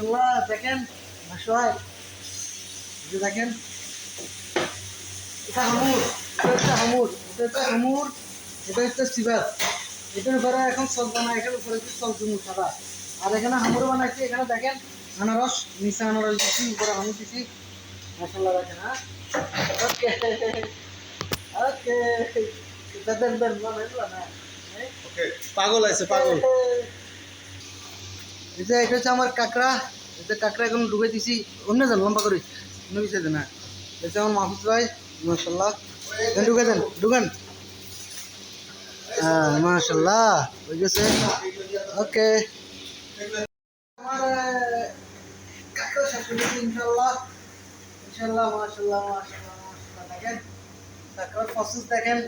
মাশাল্লাহ দেখেন মাসয় দেখেন এটা হামুর এটা হচ্ছে হামুর এটা হচ্ছে হামুর এটা হচ্ছে সিবাস এটার উপরে এখন সস বানায় এখানে উপরে হচ্ছে সস সাদা। আর এখানে হামুর বানাইছি এখানে দেখেন আনারস নিচে আনারস দিচ্ছি উপরে হামুর দিচ্ছি মাশাল্লাহ দেখেন হ্যাঁ? ওকে ওকে। হ্যাঁ? ওকে পাগল আছে পাগল। এটা এটা হচ্ছে আমার কাঁকড়া। এটা কাঁকড়া এখন ঢুকে দিছি। অন্য যান, লম্বা করে। অন্য বিষয় না। এটা আমার মাহফুজ ভাই মাসাল্লাহ ঢুকে দেন, ঢুকেন। হ্যাঁ মাসাল্লাহ হয়ে গেছে। ওকে। ইনশাল্লাহ ইনশাল্লাহ মাসাল্লাহ মাসাল্লাহ দেখেন, কাঁকড়ার প্রসেস দেখেন।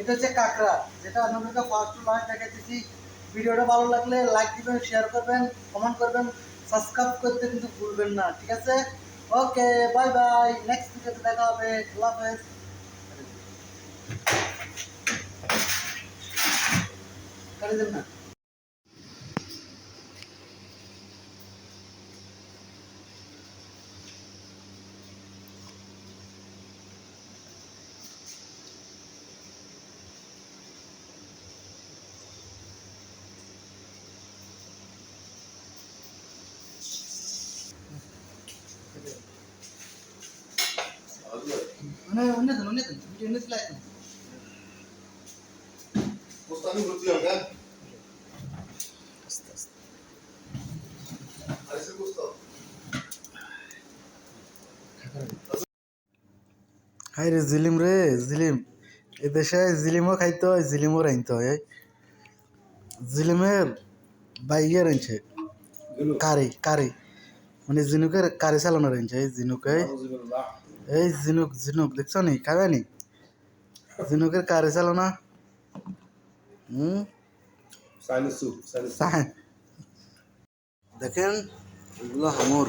এটা হচ্ছে কাঁকড়া। যেটা আপনাদেরকে ফার্স্ট লাস্ট দেখাচ্ছি ভিডিওটা ভালো লাগলে লাইক দিবেন শেয়ার করবেন কমেন্ট করবেন সাবস্ক্রাইব করতে কিন্তু ভুলবেন না ঠিক আছে ওকে বাই বাই নেক্সট ভিডিওতে দেখা হবে আল্লাহ হাফেজ করে দেন না মানে অন্য দেন অন্য দেন ভিডিও অন্য দিলে এখন মোস্তানি হ্যাঁ গোস্ত হাই রে জিলিম রে জিলিম এ দেশে জিলিমও খাইতে হয় জিলিমও রাইনতে হয়। জিলিমের বাইয়ের আনছে কারি কারি মানে জিনুকের কারি চালানো এই জিনুকে এই ঝিনুক ঝিনুক দেখছ নি? খাবে নি? ঝিনুকের কারে চালো না? হুম? দেখেন এগুলো হামুর।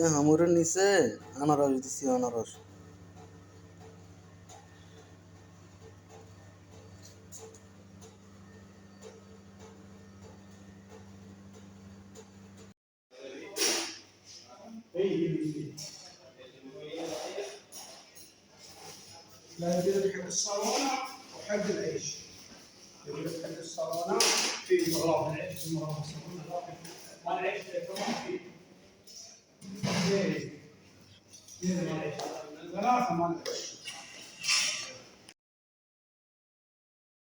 এই হামুরের নিচে আনারস দিছি আনারস لا يجوز حق الصالونة وحق العيش يقول لك حق الصالونة في مغرب العيش في مغرب الصالونة ما العيش طبعا في ثلاثة مالك